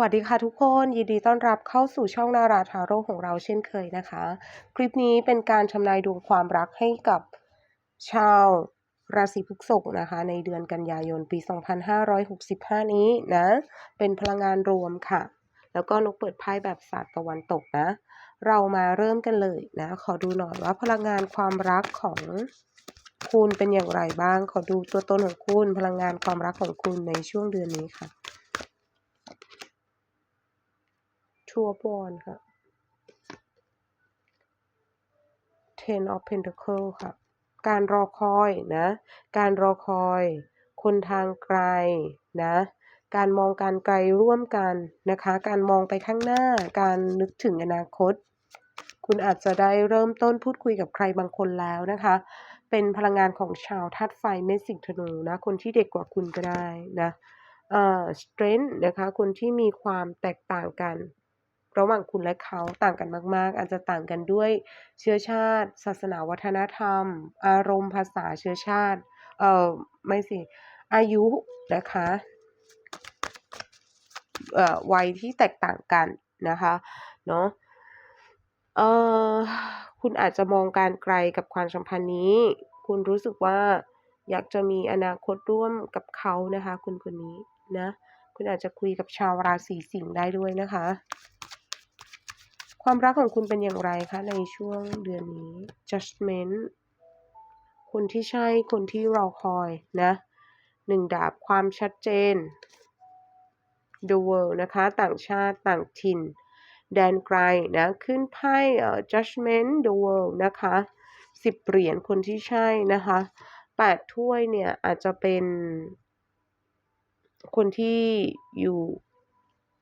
วัสดีค่ะทุกคนยินดีต้อนรับเข้าสู่ช่องนาราทาโร่ของเราเช่นเคยนะคะ คลิปนี้เป็นการทำนายดวงความรักให้กับชาวราศีพฤษภนะคะ ในเดือนกันยายนปี 2565 นี้นะ เป็นพลังงานรวมค่ะ แล้วก็นกเปิดไพ่แบบศาสตร์ตะวันตกนะ เรามาเริ่มกันเลยนะ ขอดูหน่อยว่าพลังงานความรักของคุณเป็นอย่างไรบ้าง ขอดูตัวตนของคุณพลังงานความรักของคุณในช่วงเดือนนี้ค่ะ ทัวบอลค่ะ Ten of Pentacle ค่ะ การรอคอยนะ การรอคอย คนทางไกลนะ การมองการไกลร่วมกันนะคะ การมองไปข้างหน้า การนึกถึงอนาคต คุณอาจจะได้เริ่มต้นพูดคุยกับใครบางคนแล้วนะคะ เป็นพลังงานของชาวธาตุไฟเมสิงห์ธนูนะ คนที่เด็กกว่าคุณก็ได้นะเอ่อ strength นะคะ คนที่มีความแตกต่างกัน ระหว่างคุณและเขาต่างกันมาก ๆ อาจจะต่างกันด้วยเชื้อชาติ ศาสนาวัฒนธรรม อารมณ์ภาษาเชื้อชาติ เอ่อไม่สิ อายุนะคะเอ่อวัยที่แตกต่างกันนะคะเนาะเอ่อคุณอาจจะมองการไกลกับความสัมพันธ์นี้ คุณรู้สึกว่าอยากจะมีอนาคตร่วมกับเขานะคะ คุณคนนี้นะ คุณอาจจะคุยกับชาวราศีสิงห์ได้ด้วยนะคะ ความรักของคุณเป็นอย่างไรคะในช่วงเดือนนี้ judgment คนที่ใช่คนที่รอคอยนะหนึ่งดาบความชัดเจน the world นะคะ ต่างชาติต่างถิ่น แดนไกลนะขึ้นไพ่เอ่อ judgment the world นะคะสิบเหรียญคนที่ใช่นะคะแปดถ้วยเนี่ยอาจจะเป็นคนที่อยู่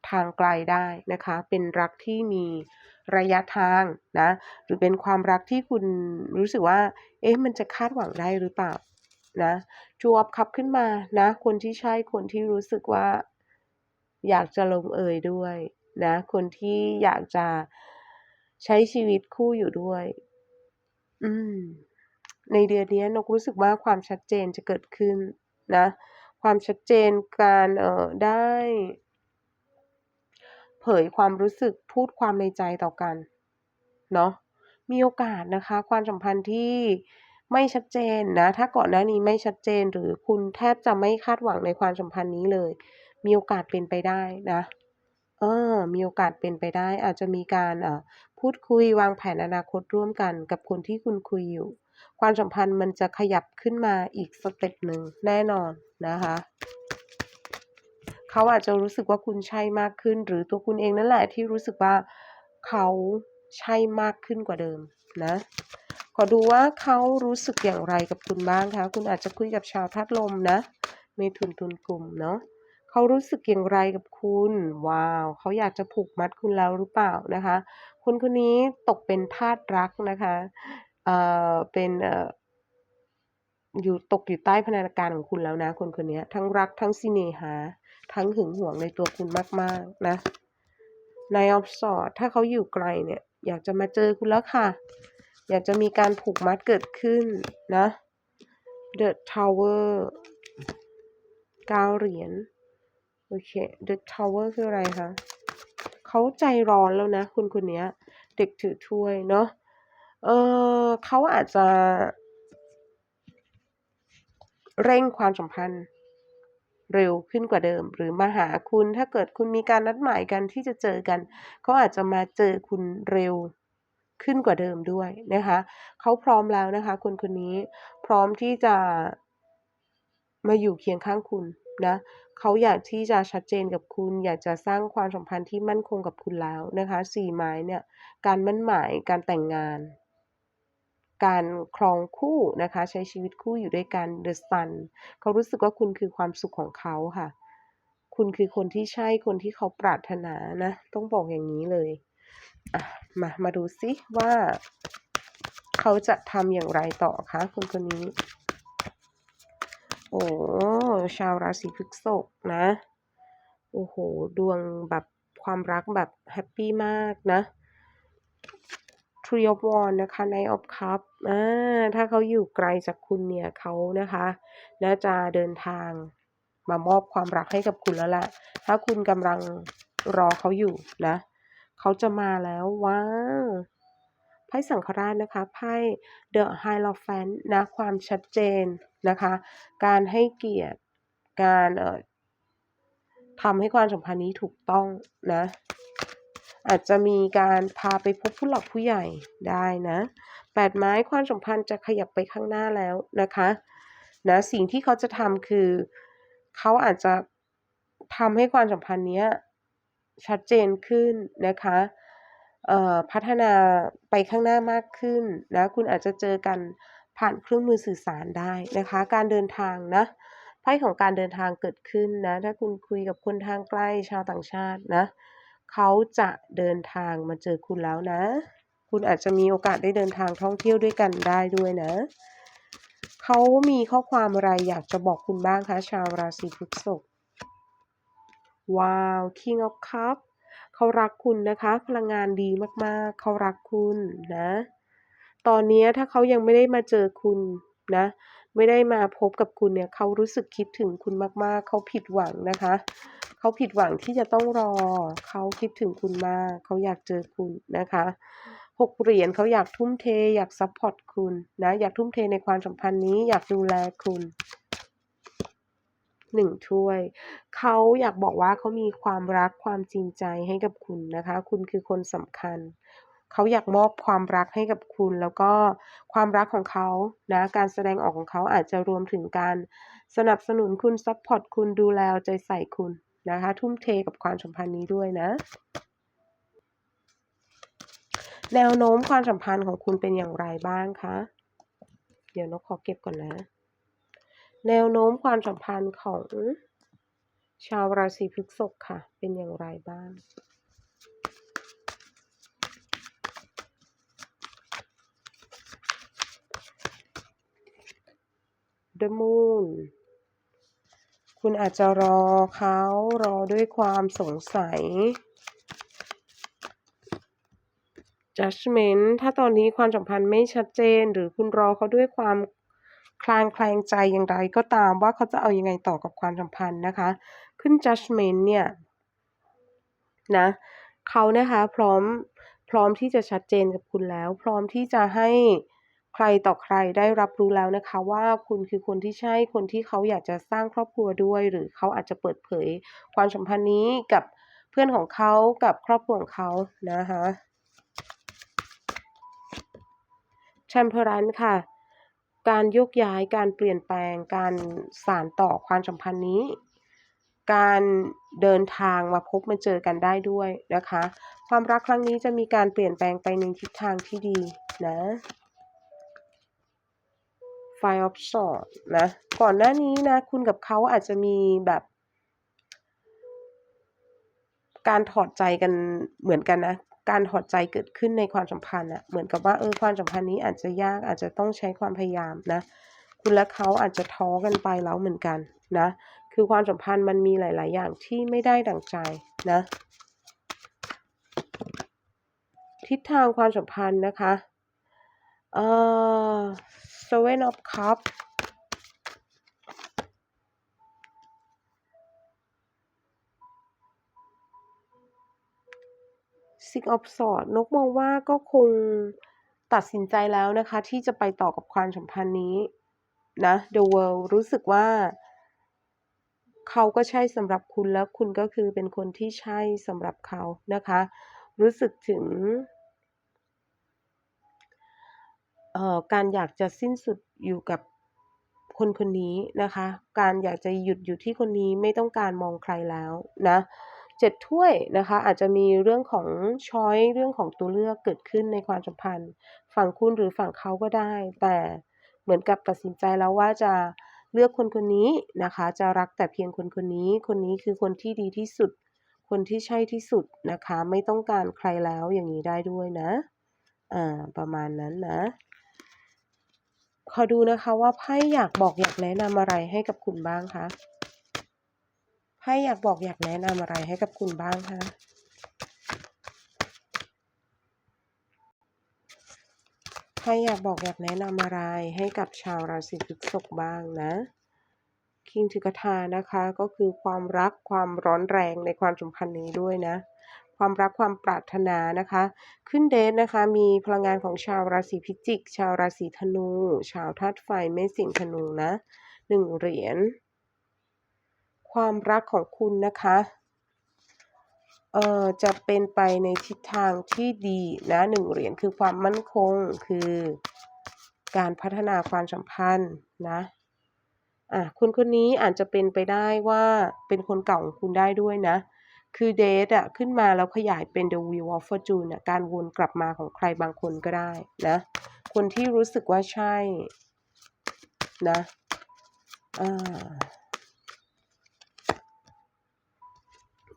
ทางไกลได้นะคะ เป็นรักที่มี ระยะทางนะหรือเป็นความรักที่คุณรู้สึกว่า เอ๊ะมันจะคาดหวังได้หรือเปล่านะจวบขับขึ้นมานะ คนที่ใช่คนที่รู้สึกว่า อยากจะลงเอยด้วยนะคนที่อยากจะใช้ชีวิตคู่อยู่ด้วย อืม ในเดือนนี้นกรู้สึกว่าความชัดเจนจะเกิดขึ้นนะ ความชัดเจนการเอ่อได้ เผยความรู้สึกพูดความในใจต่อกันเนาะมีโอกาสนะคะ ความสัมพันธ์ที่ไม่ชัดเจนนะ ถ้าก่อนหน้านี้ไม่ชัดเจนหรือคุณแทบจะไม่คาดหวังในความสัมพันธ์นี้เลย มีโอกาสเป็นไปได้นะเออมีโอกาสเป็นไปได้ อาจจะมีการเอ่อพูดคุยวางแผนอนาคตร่วมกันกับคนที่คุณคุยอยู่ ความสัมพันธ์มันจะขยับขึ้นมาอีกสเต็ปหนึ่งแน่นอนนะคะ เขาอาจจะรู้สึกว่าคุณใช่มากขึ้น หรือตัวคุณเองนั่นแหละที่รู้สึกว่าเขาใช่มากขึ้นกว่าเดิมนะ ขอดูว่าเขารู้สึกอย่างไรกับคุณบ้างคะคุณอาจจะคุยกับชาวธาตุลมนะเมถุนตุลกลุ่มเนาะเขารู้สึกอย่างไรกับคุณ ว้าว เขาอยากจะผูกมัดคุณแล้วหรือเปล่านะคะ คนคนนี้ตกเป็นทาสรักนะคะเอ่อเป็นเอ่ออยู่ตกอยู่ใต้พนธนการของคุณแล้วนะ คนคนนี้ทั้งรักทั้งสิเนหา ทั้งหึงหวงในตัวคุณมาก ๆ นะ Nine of Swords ถ้าเขาอยู่ไกลเนี่ย อยากจะมาเจอคุณแล้วค่ะ อยากจะมีการผูกมัดเกิดขึ้นนะ The Tower เก้าเหรียญโอเค The Tower คืออะไรคะเขาใจร้อนแล้วนะ คุณคนนี้เด็กถือถ้วยเนาะเออเขาอาจจะ เร่งความสัมพันธ์ เร็วขึ้นกว่าเดิม หรือมาหาคุณถ้าเกิดคุณมีการนัดหมายกันที่จะเจอกันเขาอาจจะมาเจอคุณเร็วขึ้นกว่าเดิมด้วยนะคะเขาพร้อมแล้วนะคะ คนคนนี้พร้อมที่จะมาอยู่เคียงข้างคุณนะเขาอยากที่จะชัดเจนกับคุณ อยากจะสร้างความสัมพันธ์ที่มั่นคงกับคุณแล้วนะคะสี่ไม้เนี่ยการมั่นหมายการแต่งงาน การครองคู่นะคะ ใช้ชีวิตคู่อยู่ด้วยกัน The Sun เขารู้สึกว่าคุณคือความสุขของเขาค่ะ คุณคือคนที่ใช่คนที่เขาปรารถนานะ ต้องบอกอย่างนี้เลยอะมามาดูซิว่า เขาจะทำอย่างไรต่อคะคนคนนี้ โอ้ชาวราศีพฤษภนะ โอ้โห ดวงแบบความรักแบบแฮปปี้มากนะ Three of Wands นะคะ Knight of Cups อาถ้าเขาอยู่ไกลจากคุณเนี่ยเขานะคะน่าจะเดินทางมามอบความรักให้กับคุณแล้วล่ะ ถ้าคุณกำลังรอเขาอยู่นะ เขาจะมาแล้วว้าวไพ่สังฆราชนะคะไพ่ The Hierophant นะความชัดเจนนะคะ การให้เกียรติการเอ่อทำให้ความสัมพันธ์นี้ถูกต้องนะ อาจจะมีการพาไปพบผู้หลักผู้ใหญ่ได้นะแปดไม้ความสัมพันธ์จะขยับไปข้างหน้าแล้วนะคะนะสิ่งที่เขาจะทำคือ เขาอาจจะทำให้ความสัมพันธ์เนี้ยชัดเจนขึ้นนะคะเอ่อพัฒนาไปข้างหน้ามากขึ้นนะคุณอาจจะเจอกันผ่านเครื่องมือสื่อสารได้นะคะ การเดินทางนะไพ่ของการเดินทางเกิดขึ้นนะ ถ้าคุณคุยกับคนทางใกล้ชาวต่างชาตินะ เขาจะเดินทางมาเจอคุณแล้วนะ คุณอาจจะมีโอกาสได้เดินทางท่องเที่ยวด้วยกันได้ด้วยนะ เขามีข้อความอะไรอยากจะบอกคุณบ้างคะ ชาวราศีพฤษภว้าว King of Cup เขารักคุณนะคะ พลังงานดีมากๆ เขารักคุณนะ ตอนนี้ถ้าเขายังไม่ได้มาเจอคุณนะ ไม่ได้มาพบกับคุณเนี่ยเขารู้สึกคิดถึงคุณมาก ๆ เขาผิดหวังนะคะ เขาผิดหวังที่จะต้องรอ เขาคิดถึงคุณมาก เขาอยากเจอคุณนะคะหกเหรียญเขาอยากทุ่มเท อยากซัพพอร์ตคุณนะ อยากทุ่มเทในความสัมพันธ์นี้ อยากดูแลคุณหนึ่งถ้วย เขาอยากบอกว่าเขามีความรักความจริงใจให้กับคุณนะคะ คุณคือคนสำคัญ เขาอยากมอบความรักให้กับคุณ แล้วก็ความรักของเขานะการแสดงออกของเขาอาจจะรวมถึงการสนับสนุนคุณซัพพอร์ตคุณดูแลใจใส่คุณนะคะ ทุ่มเทกับความสัมพันธ์นี้ด้วยนะ แนวโน้มความสัมพันธ์ของคุณเป็นอย่างไรบ้างคะเดี๋ยวนกขอเก็บก่อนนะ แนวโน้มความสัมพันธ์ของชาวราศีพฤษภค่ะ เป็นอย่างไรบ้าง The Moon คุณอาจจะรอเขารอด้วยความสงสัย Judgment ถ้าตอนนี้ความสัมพันธ์ไม่ชัดเจน หรือคุณรอเขาด้วยความคลางแคลงใจอย่างไรก็ตามว่าเขาจะเอายังไงต่อกับความสัมพันธ์นะคะ ขึ้น Judgment เนี่ยนะเขานะคะพร้อมพร้อมที่จะชัดเจนกับคุณแล้ว พร้อมที่จะให้ ใครต่อใครได้รับรู้แล้วนะคะว่าคุณคือคนที่ใช่คนที่เขาอยากจะสร้างครอบครัวด้วย หรือเขาอาจจะเปิดเผยความสัมพันธ์นี้กับเพื่อนของเขากับครอบครัวของเขานะคะ Temperance ค่ะ การยกย้ายการเปลี่ยนแปลงการสานต่อความสัมพันธ์นี้ การเดินทางมาพบมาเจอกันได้ด้วยนะคะ ความรักครั้งนี้จะมีการเปลี่ยนแปลงไปในทิศทางที่ดีนะ Five of Swords นะ ก่อนหน้านี้นะ คุณกับเขาอาจจะมีแบบ การถอดใจกันเหมือนกันนะ การถอดใจเกิดขึ้นในความสัมพันธ์อะเหมือนกับว่าเออความสัมพันธ์นี้อาจจะยากอาจจะต้องใช้ความพยายามนะ คุณและเขาอาจจะท้อกันไปแล้วเหมือนกันนะ คือความสัมพันธ์มันมีหลาย ๆ อย่างที่ไม่ได้ดั่งใจนะทิศทางความสัมพันธ์นะคะ เอ่อ Seven of Cups ซิกออฟสอดนกมองว่าก็คงตัดสินใจแล้วนะคะ ที่จะไปต่อกับความสัมพันธ์นี้นะ The World รู้สึกว่า เขาก็ใช่สำหรับคุณแล้วคุณก็คือเป็นคนที่ใช่สำหรับเขานะคะ รู้สึกถึง การอยากจะสิ้นสุดอยู่กับคนคนนี้นะคะ การอยากจะหยุดอยู่ที่คนนี้ไม่ต้องการมองใครแล้วนะเจ็ดถ้วยนะคะ อาจจะมีเรื่องของช้อยเรื่องของตัวเลือกเกิดขึ้นในความสัมพันธ์ ฝั่งคุณหรือฝั่งเขาก็ได้ แต่เหมือนกับตัดสินใจแล้วว่าจะเลือกคนคนนี้นะคะ จะรักแต่เพียงคนคนนี้ คนนี้คือคนที่ดีที่สุด คนที่ใช่ที่สุดนะคะ ไม่ต้องการใครแล้วอย่างนี้ได้ด้วยนะอ่าประมาณนั้นนะ ขอดูนะคะว่าไพ่อยากบอกอยากแนะนำอะไรให้กับคุณบ้างคะไพ่อยากบอกอยากแนะนำอะไรให้กับคุณบ้างคะไพ่อยากบอกอยากแนะนำอะไรให้กับชาวราศีพฤษภบ้างนะคิงถือกทานะคะก็คือความรักความร้อนแรงในความสัมพันธ์นี้ด้วยนะ ความรักความปรารถนานะคะ ขึ้นเดทนะคะ มีพลังงานของชาวราศีพิจิก ชาวราศีธนู ชาวธาตุไฟเมษสิงห์ธนูนะหนึ่งเหรียญ ความรักของคุณนะคะเอ่อจะเป็นไปในทิศทางที่ดีนะหนึ่งเหรียญคือความมั่นคงคือการพัฒนาความสัมพันธ์นะอะคุณคนนี้อาจจะเป็นไปได้ว่าเป็นคนเก่าของคุณได้ด้วยนะ คือเดทอะขึ้นมาแล้วขยายเป็น The Wheel of Fortune อะการวนกลับมาของใครบางคนก็ได้นะ คนที่รู้สึกว่าใช่นะอ่า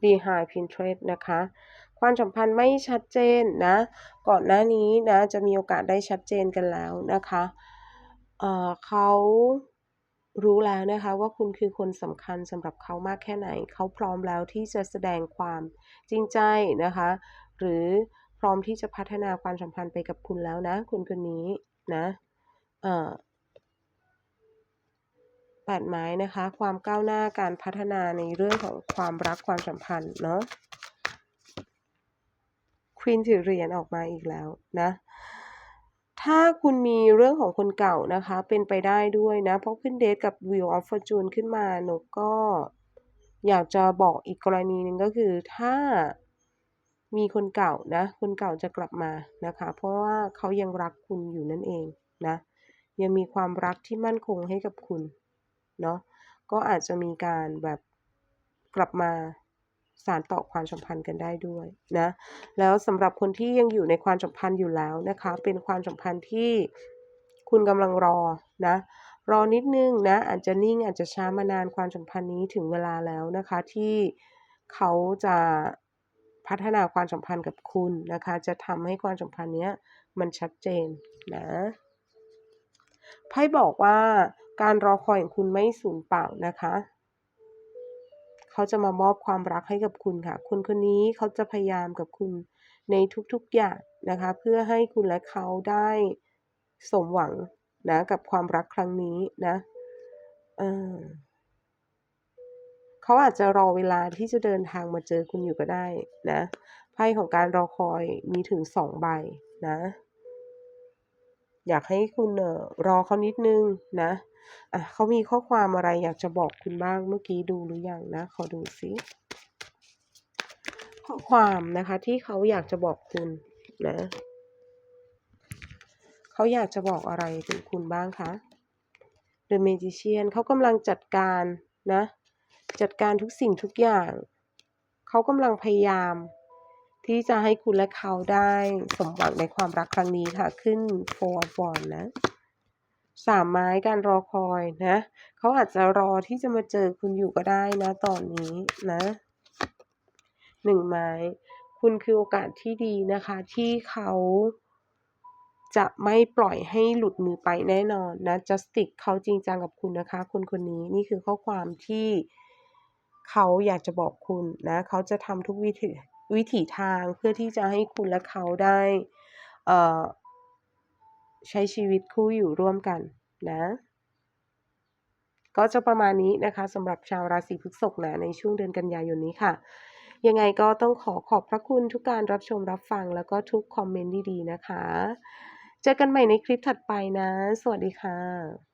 Behind Pinterest นะคะ ความสัมพันธ์ไม่ชัดเจนนะ ก่อนหน้านี้นะ จะมีโอกาสได้ชัดเจนกันแล้วนะคะ เเขา รู้แล้วนะคะว่าคุณคือคนสำคัญสำหรับเขามากแค่ไหน เขาพร้อมแล้วที่จะแสดงความจริงใจนะคะ หรือพร้อมที่จะพัฒนาความสัมพันธ์ไปกับคุณแล้วนะ คุณคนนี้นะเอ่อแปดไม้นะคะ ความก้าวหน้าการพัฒนาในเรื่องของความรักความสัมพันธ์เนาะควีนถือเหรียญออกมาอีกแล้วนะ ถ้าคุณมีเรื่องของคนเก่านะคะ เป็นไปได้ด้วยนะ เพราะขึ้นเดทกับ Wheel of Fortune ขึ้นมาหนูก็ อยากจะบอกอีกกรณีหนึ่งก็คือถ้ามีคนเก่านะ คนเก่าจะกลับมานะคะ เพราะว่าเขายังรักคุณอยู่นั่นเองนะ ยังมีความรักที่มั่นคงให้กับคุณ เนาะก็อาจจะมีการแบบกลับมา สารต่อความสัมพันธ์กันได้ด้วยนะแล้วสำหรับคนที่ยังอยู่ในความสัมพันธ์อยู่แล้วนะคะ เป็นความสัมพันธ์ที่คุณกำลังรอนะรอนิดนึงนะอาจจะนิ่งอาจจะช้ามานานความสัมพันธ์นี้ถึงเวลาแล้วนะคะ ที่เขาจะพัฒนาความสัมพันธ์กับคุณนะคะ จะทำให้ความสัมพันธ์เนี้ยมันชัดเจนนะไพ่บอกว่าการรอคอยของคุณไม่สูญเปล่านะคะ เขาจะมามอบความรักให้กับคุณค่ะคุณคนนี้เขาจะพยายามกับคุณในทุกๆอย่างนะคะ เพื่อให้คุณและเขาได้สมหวังนะกับความรักครั้งนี้นะเออเขาอาจจะรอเวลาที่จะเดินทางมาเจอคุณอยู่ก็ได้นะไพ่ของการรอคอยมีถึงสองใบนะ อยากให้คุณอรอเขานิดนึงนะอะเขามีข้อความอะไรอยากจะบอกคุณบ้างเมื่อกี้ดูหรือยังนะ ขอดูสิข้อความนะคะ ที่เขาอยากจะบอกคุณนะเขาอยากจะบอกอะไรถึงคุณบ้างคะ The Magician เขากำลังจัดการนะ จัดการทุกสิ่งทุกอย่าง เขากำลังพยายาม ที่จะให้คุณและเขาได้สมหวังในความรักครั้งนี้ค่ะ ขึ้น Four of Wands นะสามไม้การรอคอยนะ เขาอาจจะรอที่จะมาเจอคุณอยู่ก็ได้นะตอนนี้นะหนึ่งไม้ คุณคือโอกาสที่ดีนะคะ ที่เขาจะไม่ปล่อยให้หลุดมือไปแน่นอนนะ Justice เขาจริงจังกับคุณนะคะ คนคนนี้นี่คือข้อความที่เขาอยากจะบอกคุณนะ เขาจะทำทุกวิถี วิถีทางเพื่อที่จะให้คุณและเขาได้ใช้ชีวิตคู่อยู่ร่วมกันนะ ก็จะประมาณนี้นะคะสำหรับชาวราศีพฤษภนะในช่วงเดือนกันยายนนี้ค่ะ ยังไงก็ต้องขอขอบพระคุณทุกการรับชมรับฟังแล้วก็ทุกคอมเมนต์ดีๆนะคะ เจอกันใหม่ในคลิปถัดไปนะ สวัสดีค่ะ